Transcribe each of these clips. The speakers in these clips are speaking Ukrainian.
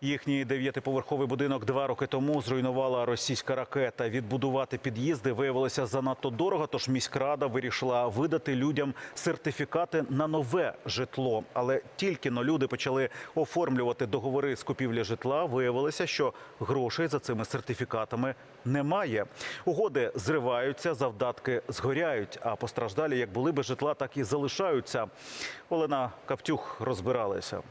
Їхній дев'ятиповерховий будинок два роки тому зруйнувала російська ракета. Відбудувати під'їзди виявилося занадто дорого. Тож міськрада вирішила видати людям сертифікати на нове житло. Але тільки но люди почали оформлювати договори з купівлі житла. Виявилося, що грошей за цими сертифікатами немає. Угоди зриваються, завдатки згоряють. А постраждалі, як були без житла, так і залишаються. Олена Каптюх розбиралася.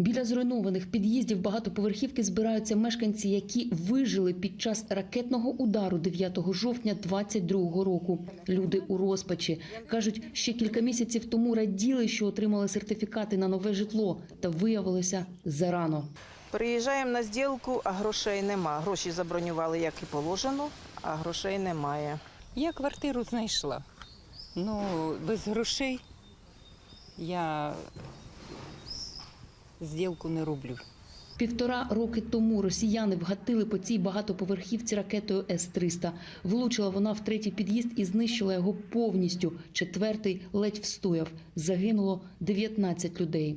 Біля зруйнованих під'їздів багатоповерхівки збираються мешканці, які вижили під час ракетного удару 9 жовтня 22 року. Люди у розпачі кажуть, ще кілька місяців тому раділи, що отримали сертифікати на нове житло, та виявилося зарано. Приїжджаємо на зділку, а грошей нема. Гроші забронювали, як і положено, а грошей немає. Я квартиру знайшла. Ну, без грошей я зділку не роблю. Півтора роки тому росіяни вгатили по цій багатоповерхівці ракетою С-300. Влучила вона в третій під'їзд і знищила його повністю. Четвертий ледь встояв. Загинуло 19 людей.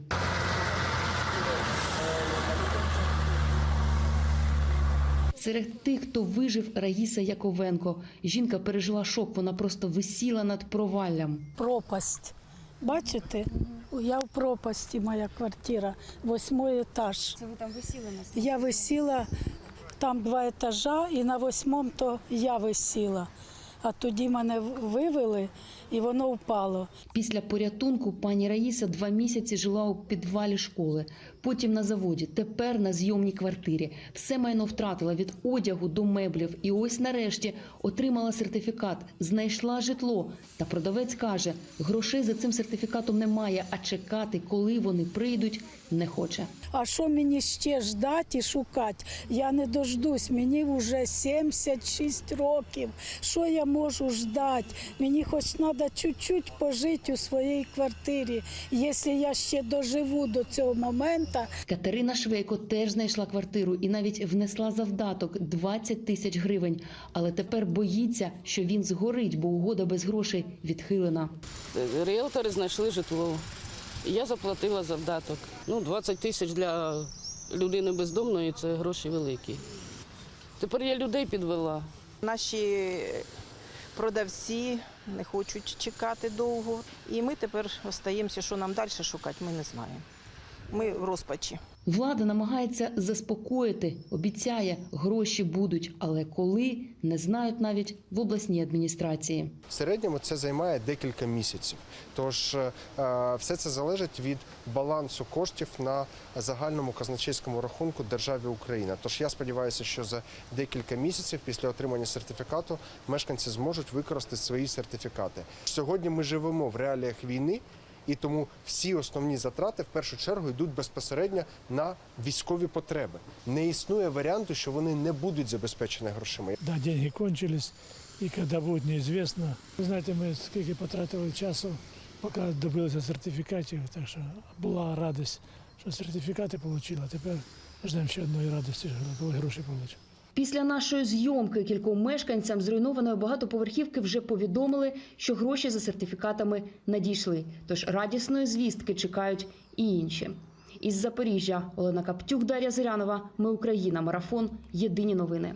Серед тих, хто вижив, Раїса Яковенко. Жінка пережила шок. Вона просто висіла над проваллям. пропасть. Бачите? Я в пропасті, моя квартира, восьмий етаж. Це ви там висіли на Я висіла, там два етажа, і на восьмому то я висіла. А тоді мене вивели і воно впало. Після порятунку пані Раїса два місяці жила у підвалі школи, потім на заводі, тепер на зйомній квартирі. Все майно втратила від одягу до меблів. І ось нарешті отримала сертифікат, знайшла житло. Та продавець каже, грошей за цим сертифікатом немає, а чекати, коли вони прийдуть, не хоче. А що мені ще ждати і шукати? Я не дождусь. Мені вже 76 років. Що я можу ждати? Мені хоч треба чуть-чуть пожити у своїй квартирі. Якщо я ще доживу до цього моменту, Катерина Швейко теж знайшла квартиру і навіть внесла завдаток 20 тисяч гривень. Але тепер боїться, що він згорить, бо угода без грошей відхилена. Ріелтори знайшли житло. Я заплатила завдаток. Ну, 20 тисяч для людини бездомної це гроші великі. Тепер я людей підвела. Наші продавці не хочуть чекати довго. І ми тепер остаємося, що нам далі шукати, ми не знаємо. Ми в розпачі. Влада намагається заспокоїти, обіцяє, гроші будуть, але коли не знають навіть в обласній адміністрації. В середньому це займає декілька місяців. Тож е, все це залежить від балансу коштів на загальному казначейському рахунку державі Україна. Тож я сподіваюся, що за декілька місяців після отримання сертифікату мешканці зможуть використати свої сертифікати. Сьогодні ми живемо в реаліях війни. І тому всі основні затрати в першу чергу йдуть безпосередньо на військові потреби. Не існує варіанту, що вони не будуть забезпечені грошима. Да, деньги кончились, и когда будет неизвестно. Ви знаєте, ми скільки потратили часу, поки добилися сертифікатів, так що була радість, що сертифікати отримала. Тепер ждемо ще одної радості, коли гроші отримати. Після нашої зйомки кільком мешканцям зруйнованої багатоповерхівки вже повідомили, що гроші за сертифікатами надійшли. Тож радісної звістки чекають і інші. Із Запоріжжя Олена Каптюк, Дар'я Зирянова. Ми Україна. Марафон. Єдині новини.